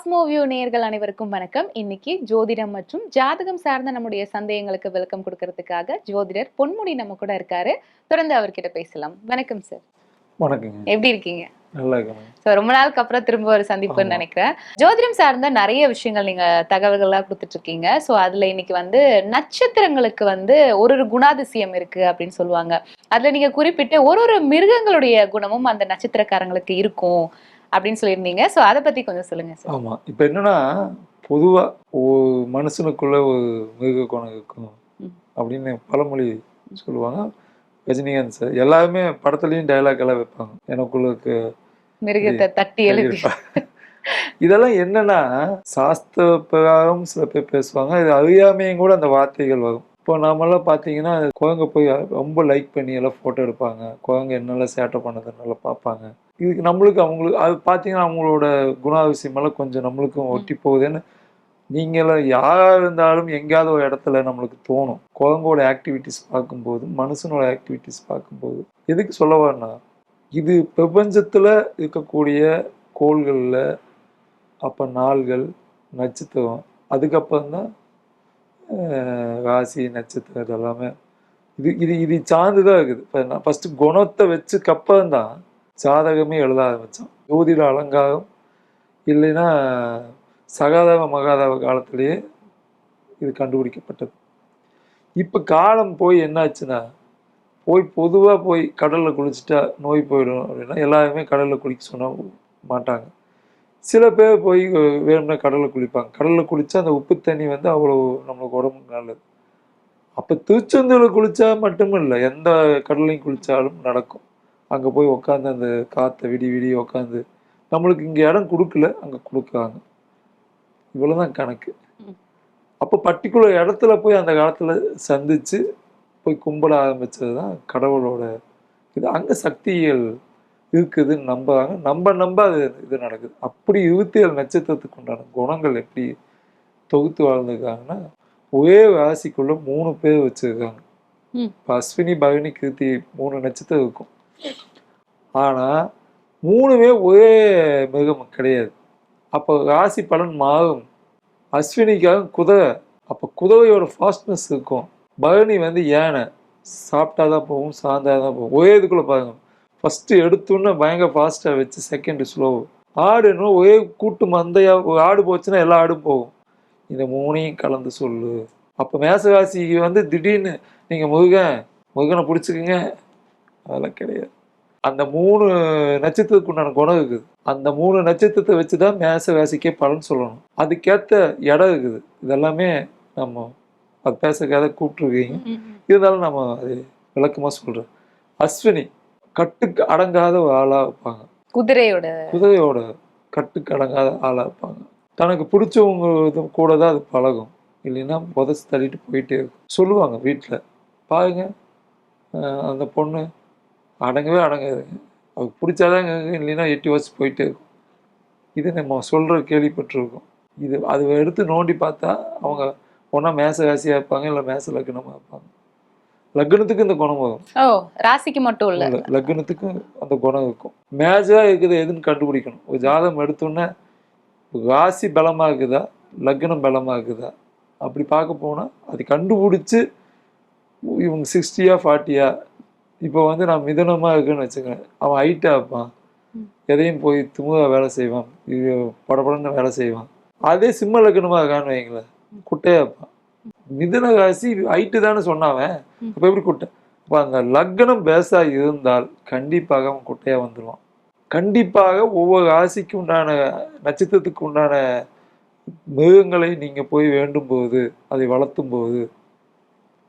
Cosmoview நேயர்கள் அனைவருக்கும் வணக்கம். இன்னைக்கு ஜோதிடம் மற்றும் ஜாதகம் சார்ந்த நம்முடைய சந்தேகங்களுக்கு விளக்கம் கொடுக்கறதுக்காக ஜோதிடர் பொன்முடி நம்ம கூட இருக்காரு. தொடர்ந்து அவர்கிட்ட பேசலாம். வணக்கம் சார் வணக்கங்க. எப்படி இருக்கீங்க? ரொம்ப நாளுக்கு அப்புறம் திரும்ப ஒரு சந்திப்புன்னு ஆமா. நினைக்கிறேன். ஜோதிடம் சார்ந்த நிறைய விஷயங்கள் நீங்க தகவல்கள்லாம் கொடுத்துட்டு இருக்கீங்க ஸோ அதுல இன்னைக்கு வந்து நட்சத்திரங்களுக்கு வந்து ஒரு ஒரு குணாதிசயம் இருக்கு அப்படின்னு சொல்லுவாங்க. அதுல நீங்க குறிப்பிட்டு ஒரு ஒரு மிருகங்களுடைய குணமும் அந்த நட்சத்திரக்காரங்களுக்கு இருக்கும். அப்படின்னு சொல்லியிருந்தீங்க. ஸோ அதை பத்தி கொஞ்சம் சொல்லுங்க சார் ஆமா. இப்போ என்னன்னா பொதுவா ஒரு மனுஷனுக்குள்ள ஒரு மிருக குணம் இருக்கும். அப்படின்னு பழமொழி சொல்லுவாங்க. ரஜினிகாந்த் சார் எல்லாருமே படத்துலயும் டைலாக் எல்லாம் வைப்பாங்க. எனக்குள்ள இருக்க மிருகத்தை தட்டி எழுப்பி. இதெல்லாம் என்னன்னா சாஸ்திர பிரகாரம் சில பேர் பேசுவாங்க. இது அறியாமையும் கூட அந்த வார்த்தைகள் வரும். இப்போ நாமெல்லாம் பார்த்தீங்கன்னா குரங்க போய் ரொம்ப லைக் பண்ணி எல்லாம் ஃபோட்டோ எடுப்பாங்க. குரங்கு என்னெல்லாம் சேட்டை பண்ணதுனால பார்ப்பாங்க. இதுக்கு நம்மளுக்கு அவங்களுக்கு அது பார்த்தீங்கன்னா அவங்களோட குணாதிசயமெல்லாம் கொஞ்சம் நம்மளுக்கும் ஒட்டி போகுதுன்னு நீங்களும் யாராக இருந்தாலும் எங்கேயாவது ஒரு இடத்துல நம்மளுக்கு தோணும். குரங்கோட ஆக்டிவிட்டிஸ் பார்க்கும்போது மனுஷனோட ஆக்டிவிட்டிஸ் பார்க்கும்போது. எதுக்கு சொல்ல வரேன்னா இது பிரபஞ்சத்தில் இருக்கக்கூடிய கோள்களில் அப்போ நாள்கள் நட்சத்திரம் அதுக்கப்புறம் தான் ராசி நட்சத்திரம் இது எல்லாமே இது இது இது சார்ந்து தான் இருக்குது. இப்போ நான் ஃபஸ்ட்டு குணத்தை வச்சுக்கப்புறம் தான் ஜாதகமே எழுத ஆரம்பித்தோம் ஜோதிட அலங்காரம் இல்லைன்னா சகாதவ மகாதவ காலத்திலேயே இது கண்டுபிடிக்கப்பட்டது. இப்போ காலம் போய் என்னாச்சுன்னா போய் பொதுவாக போய் கடலில் குளிச்சுட்டா நோய் போயிடும் அப்படின்னா எல்லாருமே கடலில் குளிக்க சொன்னால் மாட்டாங்க. சில பேர் போய் வேணும்னா கடலில் குளிப்பாங்க. கடலில் குளித்தா அந்த உப்பு தண்ணி வந்து அவ்வளோ நம்மளுக்கு உடம்புக்கு நல்லது. அப்போ திருச்செந்தூரில் குளித்தா மட்டும் இல்லை எந்த கடலையும் குளித்தாலும் நடக்கும். அங்கே போய் உட்காந்து அந்த காற்றை விடி விடி உட்காந்து நம்மளுக்கு இங்கே இடம் கொடுக்கல அங்கே கொடுக்குறாங்க. இவ்வளோதான் கணக்கு. ம். அப்போ பர்டிகுலர் இடத்துல போய் அந்த காலத்தில் சந்திச்சு போய் கும்பிட ஆரம்பிச்சது தான் கடவுளோட இது. அங்கே சக்திகள் இருக்குதுன்னு நம்புறாங்க. நம்ப நம்ப அது இது நடக்குது. அப்படி இருபத்தி ஏழு நட்சத்திரத்துக்கு உண்டான குணங்கள் எப்படி தொகுத்து வாழ்ந்துருக்காங்கன்னா ஒரே ராசிக்குள்ள மூணு பேர் வச்சிருக்காங்க. இப்போ அஸ்வினி பரணி கிருத்தி மூணு நட்சத்திரம் இருக்கும். ஆனால் மூணுமே ஒரே மிருகம் கிடையாது. அப்போ ராசி பலன் மாறும். அஸ்வினிக்காக குதிரை அப்போ குதிரையோட ஃபாஸ்ட்னஸ் இருக்கும். பரணி வந்து யானை. சாப்பிட்டா தான் போகும் சாந்தா தான் போகும். ஒரே இதுக்குள்ளே பாருங்க. ஃபஸ்ட்டு எடுத்தோன்னே பயங்கர ஃபாஸ்ட்டாக வச்சு செகண்ட் ஸ்லோ ஆடுன்னு ஒரே கூட்டு மந்தையாக ஒரு ஆடு போச்சுன்னா எல்லா ஆடும் போகும். இந்த மூணையும் கலந்து சொல்லு. அப்போ மேசராசிக்கு வந்து திடீர்னு நீங்கள் முருகன் முருகனை பிடிச்சிக்குங்க. அதெல்லாம் கிடையாது. அந்த மூணு நட்சத்திரத்துக்கு உண்டான குணம் இருக்குது. அந்த மூணு நட்சத்திரத்தை வச்சு தான் மேச ராசிக்கே பலன் சொல்லணும். அதுக்கேற்ற இடம் இருக்குது. இதெல்லாமே நம்ம அது பேசுறதுக்காக கூப்பிட்டுருக்கீங்க. ம். இருந்தாலும் நம்ம அது விளக்கமாக சொல்கிறேன் அஸ்வினி கட்டுக்கு அடங்காத ஒரு ஆளாக வைப்பாங்க குதிரையோட. குதிரையோட கட்டுக்கு அடங்காத ஆளாக இருப்பாங்க. தனக்கு பிடிச்சவங்க இது கூட தான் அது பழகும். இல்லைன்னா புதைச்சி தள்ளிட்டு போயிட்டே இருக்கும். சொல்லுவாங்க வீட்டில் பாருங்க அந்த பொண்ணு அடங்கவே அடங்காதுங்க அவருக்கு பிடிச்சாதாங்க இல்லைன்னா எட்டி வச்சு போயிட்டே இருக்கும். இது நம்ம சொல்கிற கேள்விப்பட்டிருக்கோம். இது அது எடுத்து நோண்டி பார்த்தா அவங்க ஒன்றா மேச ராசியாக இருப்பாங்க இல்லை மேச லக்னமாக இருப்பாங்க. லக்னத்துக்கு இந்த குணம் வரும். ஓ ராசிக்கு மட்டும் இல்ல. லக்னத்துக்கு அந்த குணம் இருக்கும். மேஜா இருக்குது எதுன்னு கண்டுபிடிக்கணும். ஒரு ஜாதகம் எடுத்தோன்னே ராசி பலமா இருக்குதா லக்னம் பலமா இருக்குதா அப்படி பார்க்க போனா அது கண்டுபிடிச்சு இவங்க சிக்ஸ்டியா ஃபார்ட்டியா இப்போ வந்து நான் மிதுனமா இருக்குன்னு வச்சுக்கிறேன் அவன் ஹைட்டா இருப்பான். எதையும் போய் துமுக வேலை செய்வான். இது படபடன்னு வேலை செய்வான். அதே சிம்ம லக்னமா இருக்கான்னு வைங்களேன். குட்டையா இருப்பான். மிதுன ராசி ஹைட்டு தானே சொன்னாவன். அப்போ எப்படி குட்டை? அப்போ அந்த லக்னம் பேஸா இருந்தால் கண்டிப்பாக அவன் குட்டையா வந்துடுவான் கண்டிப்பாக ஒவ்வொரு ராசிக்கு உண்டான நட்சத்திரத்துக்கு உண்டான மிருகங்களை நீங்க போய் வேண்டும் போது அதை வளர்த்தும் போது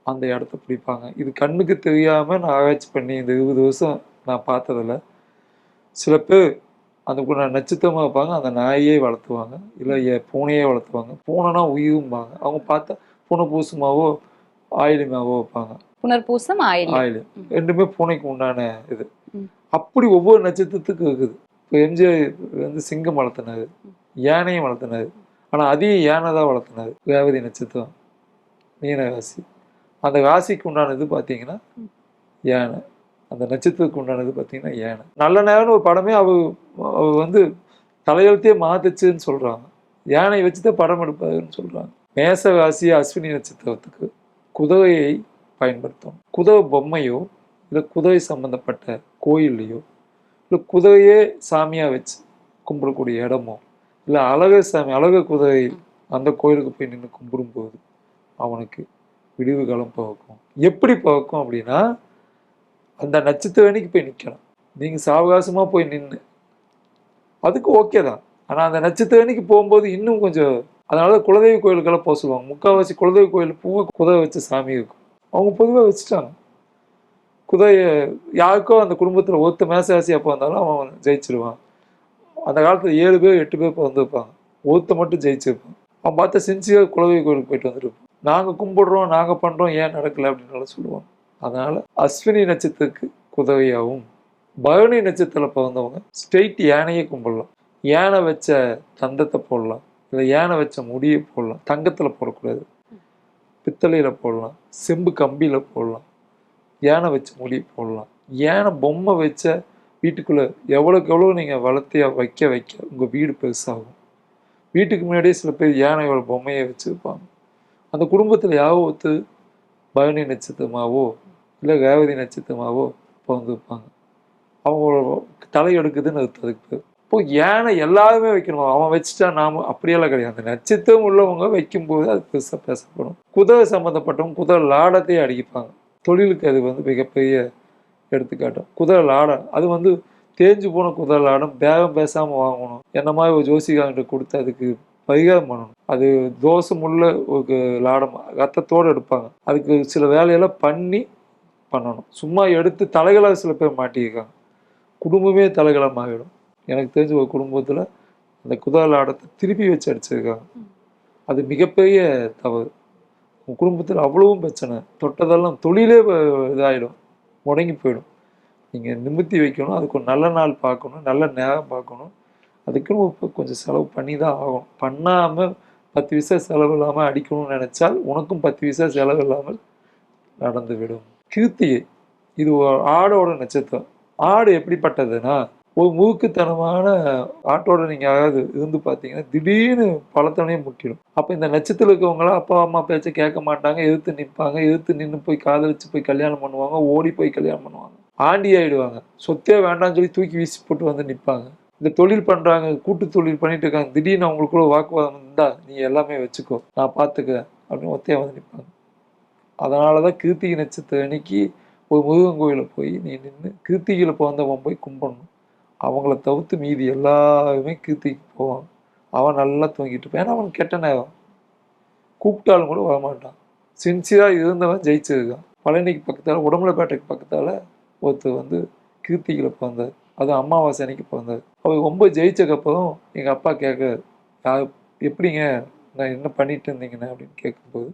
அந்த இடத்த பிடிப்பாங்க. இது கண்ணுக்கு தெரியாம நான் ஆராய்ச்சி பண்ணி இந்த இருபது வருஷம் நான் பார்த்ததில்ல. சில பேர் அந்த கூட நட்சத்திரமா வைப்பாங்க அந்த நாயே வளர்த்துவாங்க இல்லை பூனையே வளர்த்துவாங்க. பூனைனா உயிரும்பாங்க. அவங்க பார்த்தா பூனை பூசுமாவோ ஆயிலுமாவோ வைப்பாங்க. புனர்பூசம் ஆயில். ஆயில். ரெண்டுமே பூனைக்கு உண்டான இது. அப்படி ஒவ்வொரு நட்சத்திரத்துக்கும் இருக்குது. இப்போ எம்ஜிஆர் வந்து சிங்கம் வளர்த்தினாரு. யானையும் வளர்த்தினாரு. ஆனா அதையும் யானை தான் வளர்த்தினாரு. ரேவதி நட்சத்திரம். மீன ராசி அந்த ராசிக்கு உண்டானது பார்த்தீங்கன்னா யானை. அந்த நட்சத்திரத்துக்கு உண்டானது பார்த்தீங்கன்னா யானை. நல்ல நேரம்னு ஒரு படமே அவ அவ வந்து தலையெழுத்தே மாத்துச்சுன்னு சொல்கிறாங்க யானை வச்சு தான் படம் எடுப்பாருன்னு சொல்கிறாங்க மேச ராசி அஸ்வினி நட்சத்திரத்துக்கு குதிரையை பயன்படுத்தும் குதிரை பொம்மையோ இல்லை குதிரை சம்மந்தப்பட்ட கோயில்லையோ இல்லை குதிரையே சாமியாக வச்சு கும்பிடக்கூடிய இடமோ இல்லை அழக சாமி அழக குதிரை அந்த கோயிலுக்கு போய் நின்று கும்பிடும்போது அவனுக்கு விடிவு பகுக்கும் எப்படி பகுக்கும் அப்படின்னா அந்த நட்சத்திரணிக்கு போய் நிற்கணும் நீங்கள் சாவகாசமாக போய் நின்று அதுக்கு ஓகே தான். ஆனால் அந்த நட்சத்திரணிக்கு போகும்போது இன்னும் கொஞ்சம் அதனால குலதெய்வ கோயிலுக்கெல்லாம் போக சொல்லுவாங்க. முக்கால்வாசி குலதெய்வ கோயில் பூவை குதிரை வச்ச சாமி இருக்கும். அவங்க பொதுவாக வச்சுட்டாங்க. குதைய யாருக்கோ அந்த குடும்பத்தில் ஒருத்த மேசராசி அப்போ வந்தாலும் அவன் ஜெயிச்சிருவான். அந்த காலத்தில் ஏழு பேர் எட்டு பேர் பிறந்திருப்பாங்க ஒருத்த மட்டும் ஜெயிச்சிருப்பான். அவன் பார்த்தா சின்சியர் குலதெய்வ கோயிலுக்கு போயிட்டு வந்துருப்பான் நாங்கள் கும்பிடுறோம் நாங்கள் பண்ணுறோம் ஏன் நடக்கலை அப்படின்னு சொல்லுவாங்க. அதனால் அஸ்வினி நட்சத்திரத்துக்கு குதவியாகவும் பரணி நட்சத்திரத்தில் பிறந்தவங்க ஸ்ட்ரெயிட் யானையை கும்பிடலாம். யானை வச்ச தந்தத்தை போடலாம். இல்லை யானை வச்ச முடியை போடலாம். தங்கத்தில் போடக்கூடாது. பித்தளையில் போடலாம். செம்பு கம்பியில் போடலாம். யானை வச்ச முடியை போடலாம். யானை பொம்மை வச்ச வீட்டுக்குள்ளே எவ்வளோக்கு எவ்வளோ நீங்கள் வளர்த்தியா வைக்க வைக்க உங்கள் வீடு பெருசாகும். வீட்டுக்கு முன்னாடியே சில பேர் யானையோட பொம்மையை வச்சுருப்பாங்க. அந்த குடும்பத்தில் யாவோ ஒத்து பரணி நட்சத்திரமாவோ இல்லை ரேவதி நட்சத்திரமாவோ பிறந்திருப்பாங்க. அவங்களோட தலை எடுக்குதுன்னு அர்த்தம் அதுக்கு பேர். இப்போ யானை எல்லாருமே வைக்கணும்? அவன் வச்சுட்டா நாம அப்படியெல்லாம் கிடையாது. அந்த நட்சத்திரம் உள்ளவங்க வைக்கும்போது அது பெருசாக பேசப்படும். குதிரை சம்மந்தப்பட்டவங்க குதிரை லாடத்தையே அடிப்பாங்க. தொழிலுக்கு அது வந்து மிகப்பெரிய எடுத்துக்காட்டும் குதிரை லாடம் அது வந்து தேஞ்சு போன குதிரை லாடம் பேகம் பேசாமல் வாங்கணும். என்ன மாதிரி ஒரு ஜோசிகாங்கிட்ட கொடுத்து அதுக்கு பரிகாரம் பண்ணணும். அது தோஷமுள்ள ஒரு லாடம் ரத்தத்தோடு எடுப்பாங்க. அதுக்கு சில வேலையெல்லாம் பண்ணி பண்ணணும். சும்மா எடுத்து தலைகளாக சில பேர் மாட்டியிருக்காங்க. குடும்பமே தலைகளாக ஆகிடும் எனக்கு தெரிஞ்ச ஒரு குடும்பத்தில் அந்த குதிரை லாடத்தை திருப்பி வச்சு அடிச்சிருக்காங்க. அது மிகப்பெரிய தவறு. உங்கள் குடும்பத்தில் அவ்வளவும் பிரச்சனை. தொட்டதெல்லாம் தொழிலே இதாயிடும். முடங்கி போயிடும். நீங்கள் நிமித்தி வைக்கணும். அதுக்கு ஒரு நல்ல நாள் பார்க்கணும். நல்ல நேரம் பார்க்கணும். அதுக்குன்னு இப்போ கொஞ்சம் செலவு பண்ணி தான் ஆகும் பண்ணாமல் பத்து விசா செலவு இல்லாமல் அடிக்கணும்னு நினச்சால் உனக்கும் பத்து விசா செலவு இல்லாமல் நடந்து விடும். கிருத்திகை இது ஆடோட நட்சத்திரம். ஆடு எப்படிப்பட்டதுன்னா ஒரு மூக்குத்தனமான ஆட்டோட நீங்கள் அதாவது இருந்து பார்த்தீங்கன்னா திடீர்னு பழத்தனையும் முட்டிடும். அப்போ இந்த நட்சத்திரம் இருக்கவங்களாம் அப்பா அம்மா பேச்சை கேட்க மாட்டாங்க. எதிர்த்து நிற்பாங்க. எதிர்த்து நின்று போய் காதலிச்சு போய் கல்யாணம் பண்ணுவாங்க. ஓடி போய் கல்யாணம் பண்ணுவாங்க. ஆண்டி ஆயிடுவாங்க சொத்தே வேண்டாம்னு சொல்லி தூக்கி வீசி போட்டு வந்து நிற்பாங்க. இந்த தொழில் பண்ணுறாங்க கூட்டு தொழில் பண்ணிட்டு இருக்காங்க. திடீர்னு அவங்களுக்குள்ள வாக்குவாதம் இருந்தா நீ எல்லாமே வச்சுக்கோ நான் பார்த்துக்கிறேன் அப்படின்னு ஒத்தையா வந்து நிற்பாங்க அதனால தான் கீர்த்திகை நட்சத்திரம் அன்னைக்கு ஒரு முருகன் கோயிலில் போய் நீ நின்று கீர்த்திகையில் பிறந்தவன் போய் கும்பிடணும். அவங்கள தவிர்த்து மீதி எல்லாருமே கீர்த்திக்கு போவான் அவன் நல்லா தூங்கிட்டு இருப்பான். ஏன்னா அவனுக்கு கெட்ட நேரம். கூப்பிட்டாலும் கூட வரமாட்டான். சின்சியராக இருந்தவன் ஜெயிச்சிருக்கான். பழனிக்கு பக்கத்தால் உடம்புலப்பேட்டைக்கு பக்கத்தால் ஒருத்தர் வந்து கீர்த்திகளை பிறந்தார். அது அமாவாசை அன்னைக்கு பிறந்தார். அவர் ரொம்ப ஜெயிச்சக்கப்புறம் எங்கள் அப்பா கேட்க "யா- எப்படிங்க? நான் என்ன பண்ணிட்டு இருந்தீங்கண்ணே? அப்படின்னு கேட்கும்போது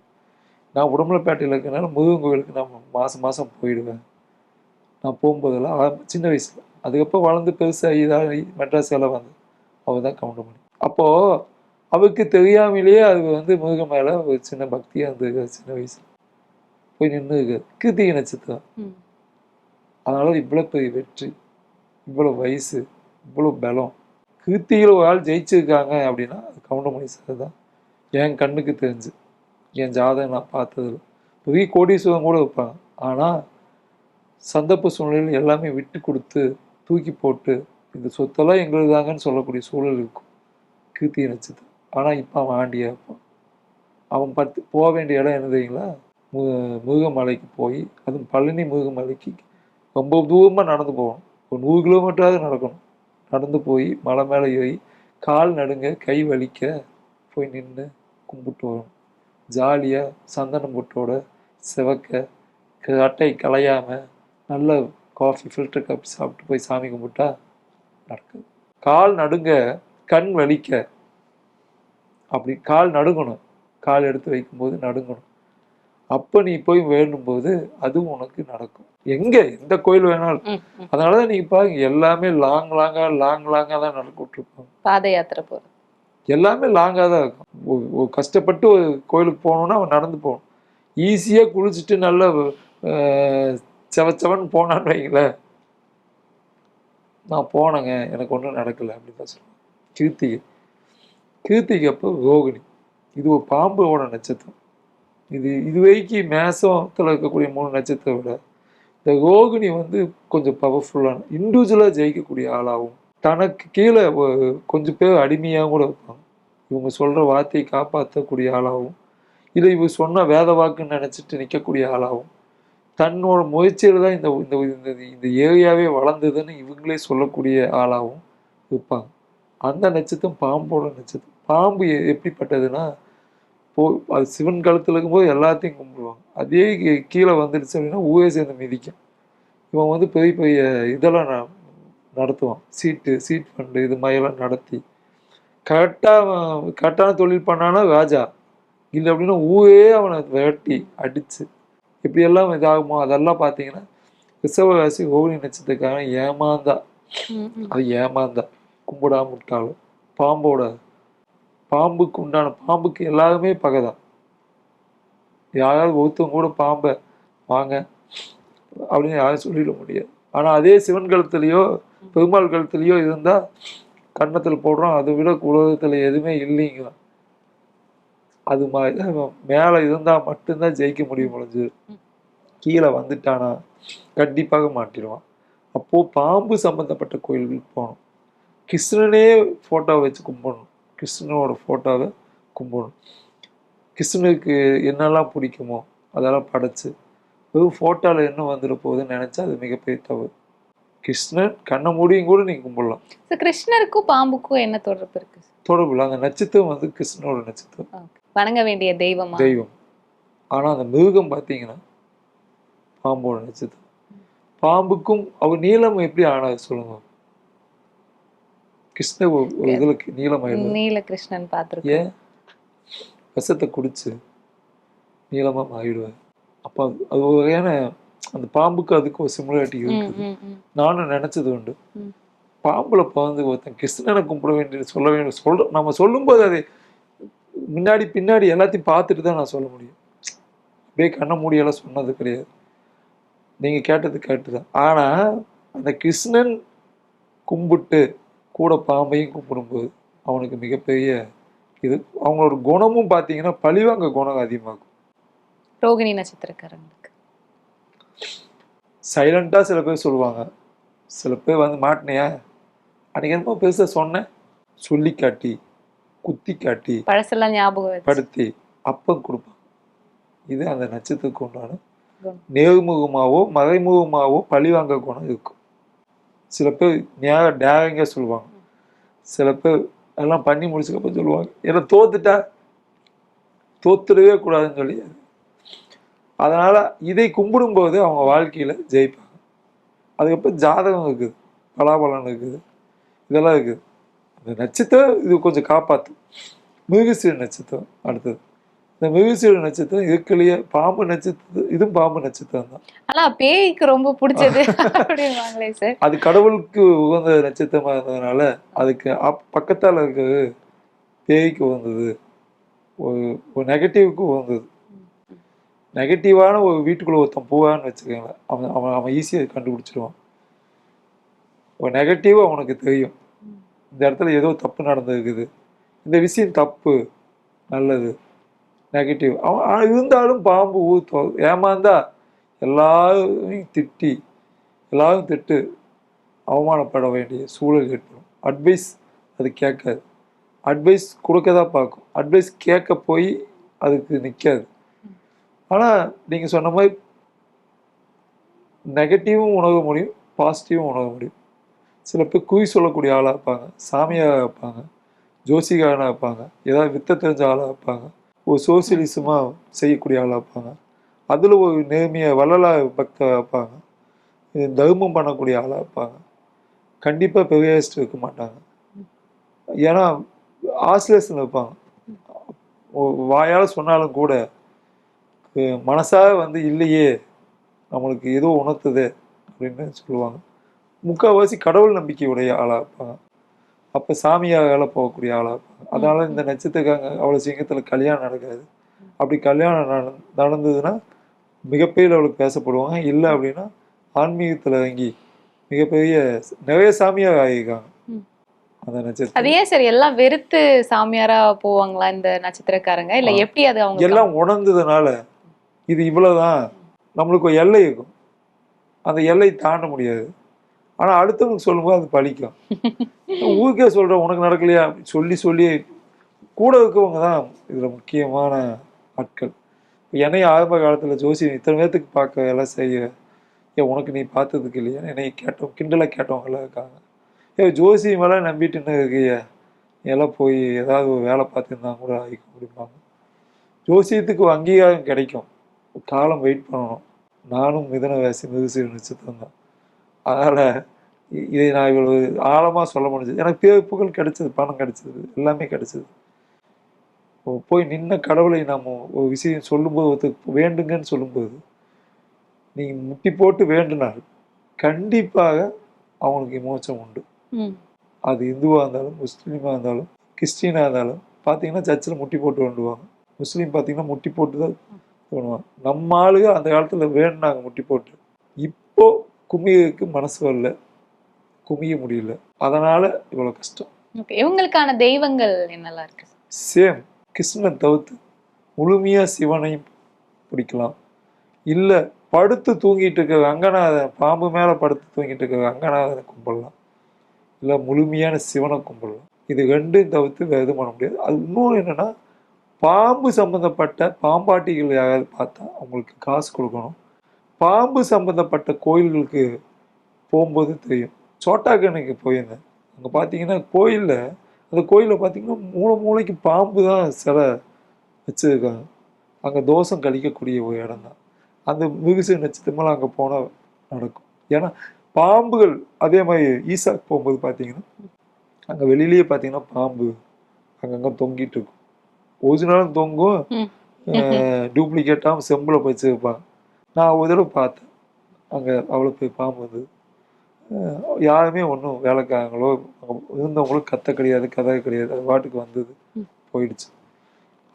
நான் உடம்புலப்பேட்டையில் இருக்கனால முருகன் கோயிலுக்கு நான் மாதம் மாதம் போயிடுவேன். நான் போகும்போதெல்லாம் சின்ன வயசில். அதுக்கப்புறம் வளர்ந்து பெருசாகி இதாகி மெட்ராஸ் எல்லாம் வந்து அவர் தான் கவுண்டமணி அப்போது அவருக்கு தெரியாமலேயே அது வந்து முருகன் மேலே ஒரு சின்ன பக்தியாக இருந்திருக்காரு சின்ன வயசில். போய் நின்று இருக்காரு. கிருத்திகை நட்சத்திரம். அதனால இவ்வளோ பெரிய வெற்றி இவ்வளோ வயசு இவ்வளோ பலம். கிருத்தியில் ஒரு ஆள் ஜெயிச்சிருக்காங்க அப்படின்னா அது கவுண்டமணி சார் தான். என் கண்ணுக்கு தெரிஞ்சு. என் ஜாதகம் நான் பார்த்ததில் பெரிய கோடீஸ்வரம் கூட வைப்பாங்க ஆனால் சந்தர்ப்ப சூழ்நிலையில் எல்லாமே விட்டு கொடுத்து தூக்கி போட்டு இந்த சொத்தெல்லாம் எங்களுக்கு தாங்கன்னு சொல்லக்கூடிய சூழல் இருக்கும். கீர்த்தி நட்சத்திரம். ஆனால் இப்போ அவன் ஆண்டியாக இருப்பான். அவன் பத்து போக வேண்டிய இடம் என்னதுங்களா மு முருகமலைக்கு போய் அதுவும் பழனி முருகமலைக்கு ரொம்ப தூரமாக நடந்து போகணும். ஒரு நூறு கிலோமீட்டராவது நடக்கணும். நடந்து போய் மலை மேலே ஏறி கால் நடுங்க கை வலிக்க போய் நின்று கும்பிட்டு வரணும் ஜாலியாக சந்தனம் பொட்டோட சிவக்க கட்டை களையாமல் நல்ல காஃபி ஃபில்டர் காஃபி சாப்பிட்டு போய் சாமி கும்பிட்டா நடக்குது. கால் நடுங்க கண் வலிக்க. அப்படி கால் நடுங்கணும். கால் எடுத்து வைக்கும்போது நடுங்கணும். அப்போ நீ போய் வேண்டும்போது அதுவும் உனக்கு நடக்கும். எங்க எந்த கோயில் வேணாலும். ம், ம். அதனாலதான் நீங்க பாருங்க எல்லாமே லாங் லாங்கா லாங் லாங்கா தான் நடக்க விட்டுருப்பாங்க பாத யாத்திரை போறது. எல்லாமே லாங்காக தான் இருக்கும். கஷ்டப்பட்டு ஒரு கோயிலுக்கு போகணுன்னா அவன் நடந்து போகணும். ஈஸியாக குளிச்சுட்டு நல்ல செவச்சவன் போனான்னு வைங்களேன் நான் போனேங்க எனக்கு ஒன்றும் நடக்கலை அப்படின்னு தான் சொல்லுவேன் கீர்த்திகை. கிருத்திகை அப்போ ரோகிணி. இது ஒரு பாம்போட நட்சத்திரம். இது இதுவரைக்கும் மேசத்தில் இருக்கக்கூடிய மூணு நட்சத்திரத்தை விட இந்த ரோகிணி வந்து கொஞ்சம் பவர்ஃபுல்லான இண்டிவிஜுவலாக ஜெயிக்கக்கூடிய ஆளாகவும் தனக்கு கீழே கொஞ்சம் பேர் அடிமையாக கூட இருப்பாங்க. இவங்க சொல்கிற வார்த்தையை காப்பாற்றக்கூடிய ஆளாகவும் இல்லை இவங்க சொன்ன வேத வாக்குன்னு நினச்சிட்டு நிற்கக்கூடிய ஆளாகவும் தன்னோட முயற்சியில் தான் இந்த இந்த இந்த இந்த ஏரியாவே வளர்ந்ததுன்னு இவங்களே சொல்லக்கூடிய ஆளாகவும் இருப்பாங்க. அந்த நட்சத்திரம் பாம்போட நட்சத்திரம். பாம்பு எப்படிப்பட்டதுன்னா போ அது சிவன் கழுத்தில் இருக்கும்போது எல்லாத்தையும் கும்பிடுவாங்க. அதே கீழே வந்துடுச்சு அப்படின்னா ஊரே சேர்ந்து மிதிக்கும். இவன் வந்து பெரிய பெரிய இதெல்லாம் நடத்துவான். சீட்டு சீட் ஃபண்டு இது மாதிரிலாம் நடத்தி. கரெக்டாக கரெக்டான தொழில் பண்ணானா ராஜா. இல்லை அப்படின்னா ஊரே அவனை விரட்டி அடிச்சு. இப்படியெல்லாம் இதாகுமோ? அதெல்லாம் பார்த்தீங்கன்னா ரிஷபராசி ரோகிணி நட்சத்திரக்காரன் ஏமாந்தா. அது ஏமாந்தா. கும்பிடாம விட்டாலும். பாம்போட பாம்புக்கு உண்டான பாம்புக்கு எல்லாருமே பகைதான். யாராவது ஒருத்தவங்க கூட பாம்பை வாங்க அப்படின்னு யாரும் சொல்லிட முடியாது. ஆனா அதே சிவன் கழுத்துலேயோ பெருமாள் கழுத்துலேயோ இருந்தா கன்னத்தில் போடுறோம் அதை விட உலகத்துல எதுவுமே இல்லைங்க. அது மாதிரி தான் மேல இருந்தா மட்டும்தான் ஜெயிக்க முடியும் முடிஞ்சு கீழே வந்துட்டானா கண்டிப்பாக மாட்டிடுவான். அப்போ பாம்பு சம்மந்தப்பட்ட கோயில்களுக்கு போகணும். கிருஷ்ணனே ஃபோட்டோ வச்சு கும்பிடணும். கிருஷ்ணனோட ஃபோட்டோவை கும்பிடணும். கிருஷ்ணனுக்கு என்னெல்லாம் பிடிக்குமோ அதெல்லாம் படைச்சு வெறும் ஃபோட்டோவில் என்ன வந்துட போகுதுன்னு நினச்சா அது மிகப்பெரிய தவறு. கிருஷ்ணன் கண்ணை மூடியும் கூட நீங்கள் கும்பிடலாம். கிருஷ்ணருக்கும் பாம்புக்கும் என்ன தொடர்பு இருக்கு? தொடர்பு இல்லை. அந்த நட்சத்திரம் வந்து கிருஷ்ணனோட நட்சத்திரம். வணங்க வேண்டிய தெய்வமா? தெய்வம். ஆனால் அந்த மிருகம் பார்த்தீங்கன்னா பாம்போட நட்சத்திரம். பாம்புக்கும் அவ நீளம் எப்படி ஆனது சொல்லுங்க. கிருஷ்ண ஒரு இதுல நீல கிருஷ்ணன் பார்த்திருக்கோம். ஏன்? விஷத்தை குடிச்சு நீளமா மாறிடுவேன். அப்போ அது ஒரு வகையான அந்த பாம்புக்கு அதுக்கு ஒரு சிமிலாரிட்டி இருக்குது. நானும் நினைச்சது உண்டு. பாம்புல பிறந்து ஒருத்தன் கிருஷ்ணனை கும்பிட வேண்டியது சொல்ல வேண்டிய சொல்ற நம்ம சொல்லும்போது அதை முன்னாடி பின்னாடி எல்லாத்தையும் பார்த்துட்டு தான் நான் சொல்ல முடியும். அப்படியே கண்ண மூடியெல்லாம் சொன்னது கிடையாது. நீங்க கேட்டது கேட்டு தான். ஆனா அந்த கிருஷ்ணன் கும்பிட்டு கூட பாம்பையும் கும்பிடும்போது அவனுக்கு மிகப்பெரிய இது. அவங்களோட குணமும் பார்த்தீங்கன்னா பழிவாங்க குணம் அதிகமாகும். ரோகிணி நட்சத்திரக்காரங்களுக்கு. சைலண்டா சில பேர் சொல்லுவாங்க. சில பேர் வந்து மாட்டினியா? அன்னைக்கு என்னமோ பெருசாக சொன்னேன். சொல்லி காட்டி குத்தி காட்டி பழசெல்லாம் ஞாபகம் படுத்தி அப்பம் கொடுப்பாங்க. இது அந்த நட்சத்திரத்துக்கு உண்டான குணம். நேர்முகமாவோ மறைமுகமாவோ பழிவாங்க குணம் இருக்கும். சில பேர் நேர நியாயங்க சொல்லுவாங்க. சில பேர் எல்லாம் பண்ணி முடிச்சதுக்கப்புறம் சொல்லுவாங்க. ஏன்னா தோத்துட்டா தோத்துடவே கூடாதுன்னு சொல்லி. அதனால் இதை கும்பிடும்போது அவங்க வாழ்க்கையில் ஜெயிப்பாங்க. அதுக்கப்புறம் ஜாதகம் இருக்குது. பலாபலன் இருக்குது. இதெல்லாம் இருக்குது. இந்த நட்சத்திரம் இது கொஞ்சம் காப்பாற்றும் மிருகசீர நட்சத்திரம் அடுத்தது. இந்த மிருகசீர நட்சத்திரம் இருக்கலையே பாம்பு நட்சத்திரம் இதுவும் பாம்பு நட்சத்திரம் தான். ஆனா பேய்க்கு ரொம்ப பிடிச்சது அப்படின்வாங்களே சார் அது கடவுளுக்கு உகந்த நட்சத்திரமா இருந்ததுனால அதுக்கு பக்கத்தால இருக்கிறது பேய்க்கு உகந்தது. ஒரு ஒரு நெகட்டிவ்க்கு உகந்தது. நெகட்டிவான ஒரு வீட்டுக்குள்ள ஒருத்தன் போவான்னு வச்சுக்கோங்களேன். அவன் அவன் அவன் ஈஸியாக கண்டுபிடிச்சிருவான் ஒரு நெகட்டிவ் அவனுக்கு தெரியும். இந்த இடத்துல ஏதோ தப்பு நடந்திருக்குது. இந்த விஷயம் தப்பு நல்லது. நெகட்டிவ் அவன் இருந்தாலும் பாம்பு ஊத்தோ. ஏமாந்தா எல்லாரையும் திட்டி எல்லாரும் திட்டு அவமானப்பட வேண்டிய சூழல் ஏற்படும். அட்வைஸ் அது கேட்காது. அட்வைஸ் கொடுக்க தான் பார்க்கும். அட்வைஸ் கேட்க போய் அதுக்கு நிற்காது ஆனால் நீங்கள் சொன்ன மாதிரி நெகட்டிவும் உணர முடியும் பாசிட்டிவும் உணர முடியும். சில பேர் குறி சொல்லக்கூடிய ஆளாக இருப்பாங்க சாமியாக இருப்பாங்க ஜோசிகாரனாக இருப்பாங்க ஏதாவது வித்த தெரிஞ்ச ஆளாக இருப்பாங்க. ஒரு சோசியலிசமாக செய்யக்கூடிய ஆளாக இருப்பாங்க அதில் ஒரு நேர்மையை வள்ளலா பக்தராக இருப்பாங்க இது தர்மம் பண்ணக்கூடிய ஆளாக இருப்பாங்க கண்டிப்பாக பெரியாரிஸ்ட் இருக்க மாட்டாங்க. ஏன்னா ஆசிலேஷன் இருப்பாங்க. வாயால் சொன்னாலும் கூட மனசாக வந்து இல்லையே நம்மளுக்கு ஏதோ உணர்த்துது அப்படின்னு சொல்லுவாங்க. முக்கால்வாசி கடவுள் நம்பிக்கையுடைய ஆளாக இருப்பாங்க அப்போ சாமியால போகக்கூடிய ஆளாக இருப்பாங்க அதனால இந்த நட்சத்திரக்காரங்க அவ்வளோ சீக்கிரத்தில் கல்யாணம் நடக்காது. அப்படி கல்யாணம் நட- நடந்ததுன்னா மிகப்பெரிய லெவலுக்கு பேசப்படுவாங்க. இல்லை அப்படின்னா ஆன்மீகத்தில் இறங்கி மிகப்பெரிய நிறைய சாமியார் ஆகியிருக்காங்க. அந்த நட்சத்திரம். அது ஏன் சரி எல்லாம் வெறுத்து சாமியாரா போவாங்களா இந்த நட்சத்திரக்காரங்க? இல்ல. எப்படி அது அவங்க எல்லாம் உணர்ந்ததுனால இது இவ்வளவுதான். நம்மளுக்கு ஒரு எல்லை இருக்கும். அந்த எல்லை தாண்ட முடியாது. ஆனால் அடுத்தவங்களுக்கு சொல்லும்போது அது பழிக்கும். ஊருக்கே சொல்கிறேன் உனக்கு நடக்கலையா? அப்படி சொல்லி சொல்லி கூட இருக்கவங்க தான் இதில் முக்கியமான ஆட்கள். என்னை ஆரம்ப காலத்தில் ஜோசி இத்தனை பேர்த்துக்கு பார்க்க எல்லாம் செய்ய ஏன் உனக்கு நீ பார்த்ததுக்கு இல்லையா? என்னை கேட்டோம் கிண்டலாக கேட்டவங்களாம் இருக்காங்க. ஏ ஜோசி மேலே நம்பிட்டு என்ன இருக்கியா? எல்லாம் போய் ஏதாவது ஒரு வேலை பார்த்துருந்தா கூட ஆகிக்க முடியுமாங்க ஜோசியத்துக்கு ஒரு அங்கீகாரம் கிடைக்கும். காலம் வெயிட் பண்ணணும். நானும் மிதன வேசி மிகுசி நட்சத்திரம் தான் அதனால் இதை நான் இவ்வளவு ஆழமாக சொல்ல முடிஞ்சது. எனக்கு பேர் புகழ் கிடைச்சது பணம் கிடைச்சது எல்லாமே கிடைச்சது. போய் நின்ன கடவுளை நாம் ஒரு விஷயம் சொல்லும்போது ஒருத்தருக்கு வேண்டுங்கன்னு சொல்லும்போது நீங்கள் முட்டி போட்டு வேண்டினால் கண்டிப்பாக அவனுக்கு மோட்சம் உண்டு. அது இந்துவாக இருந்தாலும் முஸ்லீமாக இருந்தாலும் கிறிஸ்டினாக இருந்தாலும் பார்த்தீங்கன்னா சர்ச்சில் முட்டி போட்டு வேண்டுவாங்க. முஸ்லீம் பார்த்தீங்கன்னா முட்டி போட்டு தான் பண்ணுவாங்க நம்ம ஆளுங்க அந்த காலத்தில் வேணுனாங்க முட்டி போட்டு. இப்போ குமியக்கு மனசு வரல. குமிய முடியல. அதனால இவ்வளோ கஷ்டம். இவங்களுக்கான தெய்வங்கள் என்னெல்லாம் இருக்கு? சேம் கிருஷ்ணனை தவிர்த்து முழுமையாக சிவனையும் பிடிக்கலாம். இல்லை படுத்து தூங்கிட்டு இருக்க ரங்கநாதன் பாம்பு மேலே படுத்து தூங்கிட்டு இருக்க ரங்கநாதனை கும்பிடலாம். இல்லை முழுமையான சிவனை கும்பிடலாம். இது ரெண்டும் தவிர்த்து வேறு எதுவும் பண்ண முடியாது. அது இன்னொன்று என்னென்னா பாம்பு சம்மந்தப்பட்ட பாம்பாட்டிகள் யாராவது பார்த்தா அவங்களுக்கு காசு கொடுக்கணும். பாம்பு சம்மந்தப்பட்ட கோயில்களுக்கு போகும்போது தெரியும். சோட்டாக்கனுக்கு போயிருந்தேன். அங்கே பார்த்தீங்கன்னா கோயிலில் அந்த கோயிலில் பார்த்தீங்கன்னா மூளை மூளைக்கு பாம்பு தான் சிலை வச்சுருக்காங்க. அங்கே தோஷம் கழிக்கக்கூடிய ஒரு இடம் தான். அந்த மிகுசு நட்சத்திரமெல்லாம் அங்கே போனால் நடக்கும். ஏன்னா பாம்புகள் அதே மாதிரி ஈசாக்கு போகும்போது பார்த்தீங்கன்னா அங்கே வெளியிலேயே பார்த்தீங்கன்னா பாம்பு அங்கங்கே தொங்கிட்டு இருக்கும். ஒரிஜினலும் தொங்கும். டூப்ளிகேட்டாகவும் செம்பில் வச்சு வைப்பாங்க நான் ஒரு தடவை பார்த்தேன். அங்கே அவ்வளோ போய் பாம்பு வந்து யாருமே ஒன்றும் வேலைக்காரங்களோ இருந்தவங்களும் கத்த கிடையாது கதை கிடையாது அது பாட்டுக்கு வந்தது. போயிடுச்சு.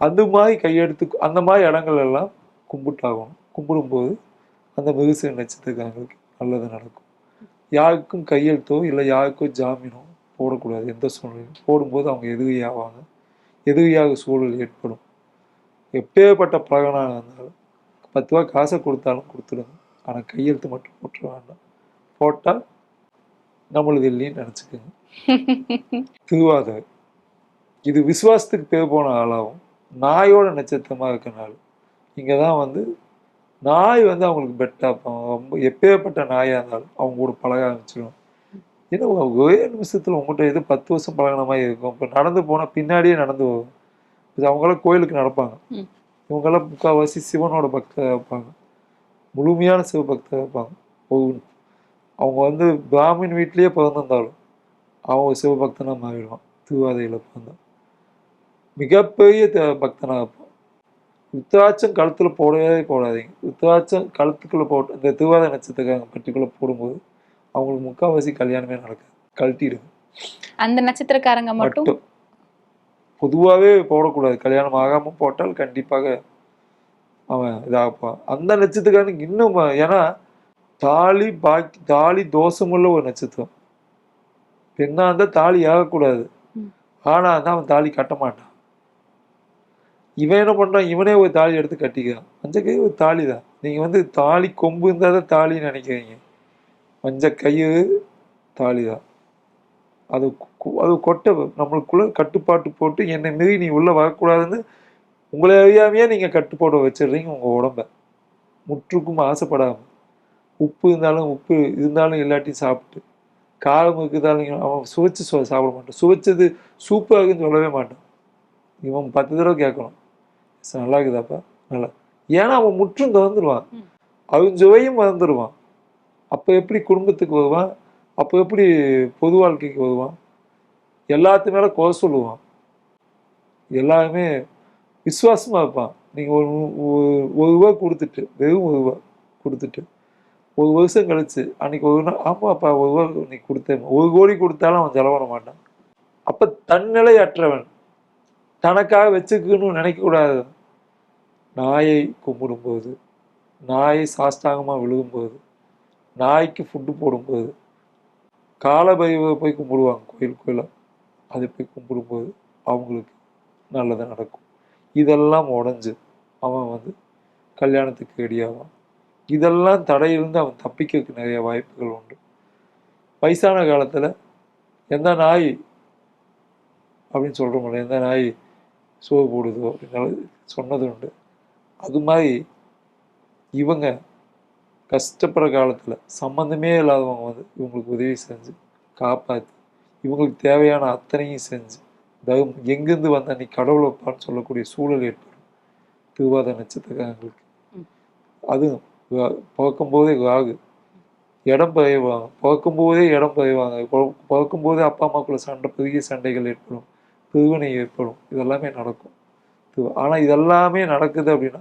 அந்த மாதிரி கையெடுத்து அந்த மாதிரி இடங்கள் எல்லாம் கும்பிட்டாகணும். கும்பிடும்போது அந்த மிகுசு நட்சத்திரக்காரங்களுக்கு நல்லது நடக்கும். யாருக்கும் கையெழுத்தோ இல்லை யாருக்கும் ஜாமீனோ போடக்கூடாது. எந்த சூழ்நிலையும் போடும்போது அவங்க எதிரியாவாங்க. எதிரியாக சூழல் ஏற்படும். எப்பேற்பட்ட பழகனாக இருந்தாலும் பத்து ரூபா காசை கொடுத்தாலும் கொடுத்துடுங்க. ஆனால் கையெழுத்து மட்டும் போட்டுற வேண்டாம். போட்டால் நம்மளுது இல்லைன்னு நினச்சிக்கோங்க. திருவாதிரை இது விசுவாசத்துக்கு பேர் போன ஆளாகும் நாயோட நட்சத்திரமாக இருக்கனால இங்கே தான் வந்து நாய் வந்து அவங்களுக்கு பெட்டாக ரொம்ப எப்பேற்பட்ட நாயாக இருந்தாலும் அவங்க கூட பழக ஆரம்பிச்சிடும் ஏன்னா ஒரே நிமிஷத்தில் உங்கள்கிட்ட எது பத்து வருஷம் பழகின மாதிரி இருக்கும். இப்போ நடந்து போனால் பின்னாடியே நடந்து போகும். இது அவங்களாம் கோயிலுக்கு நடப்பாங்க. இவங்கெல்லாம் முக்கால்வாசி சிவனோட பக்தராக இருப்பாங்க. முழுமையான சிவபக்தராக இருப்பாங்க. அவங்க வந்து பிராமின் வீட்லேயே பிறந்திருந்தாலும் அவங்க சிவபக்தனாக மாறிடுவான். திருவாதையில் பிறந்தான் மிகப்பெரிய பக்தனாக இருப்பான். உத்திராட்சம் கழுத்தில் போடவே போடாதீங்க. உத்திராட்சம் கழுத்துக்குள்ளே போட்டு இந்த திருவாதை நட்சத்திரக்காரங்க பட்டிக்குள்ளே போடும்போது அவங்களுக்கு முக்கால்வாசி கல்யாணமே நடக்காது. கழட்டிடுங்க. அந்த நட்சத்திரக்காரங்க மட்டும். பொதுவாகவே போடக்கூடாது. கல்யாணம் ஆகாமல் போட்டால் கண்டிப்பாக அவன் இதாகப்பான் அந்த நட்சத்திரக்காரனுக்கு இன்னும் ஏன்னா தாலி பாக்கி தாலி தோஷமுள்ள ஒரு நட்சத்திரம். பெண்ணா இருந்தால் தாலி ஆகக்கூடாது ம். ஆனா இருந்தால் அவன் தாலி கட்ட மாட்டான். இவன் என்ன பண்றான்? இவனே ஒரு தாலி எடுத்து கட்டிக்கிறான். மஞ்ச கை ஒரு தாலி தான் நீங்க வந்து தாலி கொம்பு இருந்தால் தான் தாலின்னு நினைக்கிறீங்க. மஞ்ச கயிறு தாலி தான் அது அது கொட்டை நம்மளுக்குள்ள கட்டுப்பாட்டு போட்டு என்னை மீறி நீ உள்ள வரக்கூடாதுன்னு உங்களை அறியாமையே நீங்க கட்டுப்பாடு வச்சிடுறீங்க உங்க உடம்ப. முற்றுக்கும் ஆசைப்படாம. உப்பு இருந்தாலும் உப்பு இருந்தாலும் இல்லாட்டியும் சாப்பிட்டு. காரம் இருக்குதாலும் அவன் சுவைச்சு சாப்பிட மாட்டான். சுவைச்சது சூப்பாக இருக்குன்னு சொல்லவே மாட்டான். இவன் பத்து தடவை கேட்கணும். "சரி, நல்லா இருக்குதாப்பா? நல்லா. ஏன்னா அவன் முற்றும் திறந்துருவான். அவன் சுவையும் மறந்துடுவான் அப்போ எப்படி குடும்பத்துக்கு வருவான்? அப்போ எப்படி பொது வாழ்க்கைக்கு வருவான்? எல்லாத்து மேலே குறை சொல்லுவான். எல்லாருமே விசுவாசமாக இருப்பான். நீங்கள் ஒரு ஒரு- ரூபா கொடுத்துட்டு வெறும் ஒரு ரூபா கொடுத்துட்டு ஒரு வருஷம் கழிச்சு அன்னைக்கு ஒரு நாள் ஆமாப்பா ஒரு ரூபா நீ கொடுத்தேன் ஒரு கோடி கொடுத்தாலும் அவன் செலவு மாட்டான். அப்போ தன்னிலை அற்றவன் தனக்காக வச்சுக்கணும்னு நினைக்கக்கூடாது. நாயை கும்பிடும்போது நாயை சாஷ்டாங்கமாக விழுகும்போது நாய்க்கு ஃபுட்டு போடும்போது காலபைரவரை போய் கும்பிடுவாங்க கோயில் கோயிலாக அதை போய் கும்பிடும்போது அவங்களுக்கு நல்லது நடக்கும். இதெல்லாம் உடஞ்சு அவன் வந்து கல்யாணத்துக்கு ரெடியாவான் இதெல்லாம் தடையிலிருந்து அவன் தப்பிக்கிறதுக்கு நிறைய வாய்ப்புகள் உண்டு. வயசான காலத்தில் எந்த நாய்? அப்படின்னு சொல்கிறோம்ல எந்த நாய் சோறு போடுதோ? அப்படின்னு சொன்னது உண்டு. அது மாதிரி இவங்க கஷ்டப்படுற காலத்தில் சம்மந்தமே இல்லாதவங்க வந்து இவங்களுக்கு உதவி செஞ்சு காப்பாற்றி இவங்களுக்கு தேவையான அத்தனையும் செஞ்சு தகும் எங்கேருந்து வந்த நீ கடவுள் வைப்பான்னு சொல்லக்கூடிய சூழல் ஏற்படும். திருவாத நட்சத்திரக்காரங்களுக்கு. அதுவும் பிறக்கும்போதே ராகு இடம் பகைவாங்க பிறக்கும்போதே இடம் பகைவாங்க பிறக்கும்போதே அப்பா அம்மாக்குள்ள சண்டை பெரிய சண்டைகள் ஏற்படும். பிரிவினை ஏற்படும். இதெல்லாமே நடக்கும். இது- ஆனா இதெல்லாமே நடக்குது அப்படின்னா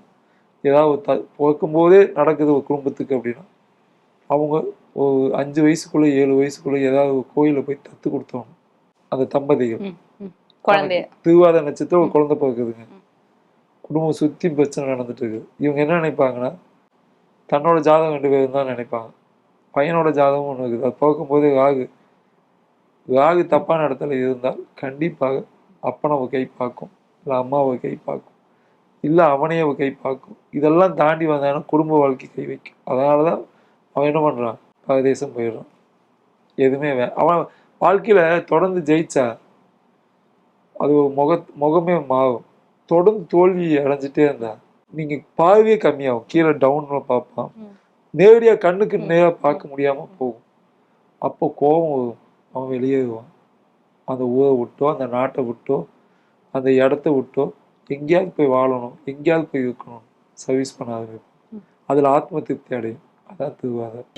ஏதாவது த பிறக்கும்போதே நடக்குது ஒரு குடும்பத்துக்கு அப்படின்னா அவங்க ஒரு அஞ்சு வயசுக்குள்ள ஏழு வயசுக்குள்ள ஏதாவது ஒரு கோயிலில் போய் தத்து கொடுத்தோம் அந்த தம்பதிகள். திருவாத நட்சத்திரம் ஒரு குழந்தை பிறக்குதுங்க. குடும்பம் சுத்தி பிரச்சனை நடந்துட்டு இருக்கு. இவங்க என்ன நினைப்பாங்கன்னா தன்னோட ஜாதகம் ரெண்டு பேரும் தான் நினைப்பாங்க. பையனோட ஜாதகம் ஒன்று இருக்குது. அது பார்க்கும்போது ராகு. ராகு தப்பான இடத்துல இருந்தால் கண்டிப்பாக அப்பனவை கை பார்க்கும். இல்லை அம்மாவை கை பார்க்கும். இல்லை அவனையே அவ கை பார்க்கும். இதெல்லாம் தாண்டி வந்தாங்கன்னா குடும்ப வாழ்க்கை கை வைக்கும். அதனால தான் அவன் என்ன பண்ணுறான் பரதேசம் போயிடுறான். எதுவுமே வே அவன் வாழ்க்கையில் தொடர்ந்து ஜெயிச்சா அது ஒரு முக முகமே மாறும். தொடர்ந்து தோல்வி அடைஞ்சிட்டே இருந்தா நீங்க பார்வையே கம்மியாகும். கீழே டவுன்ல பார்ப்பான். ம். நேரடியா கண்ணுக்கு ம். நேரா பார்க்க முடியாம போகும். அப்போ கோபம் வரும். அவன் வெளியேறுவான். அந்த ஊரை விட்டோ அந்த நாட்டை விட்டோ அந்த இடத்த விட்டோ எங்கேயாவது போய் வாழணும் எங்கேயாவது போய் இருக்கணும். சர்வீஸ் பண்ண ஆரம்பிப்பான் ம். அதுல ஆத்ம திருப்தி அடையும். அதான் திருவாதர்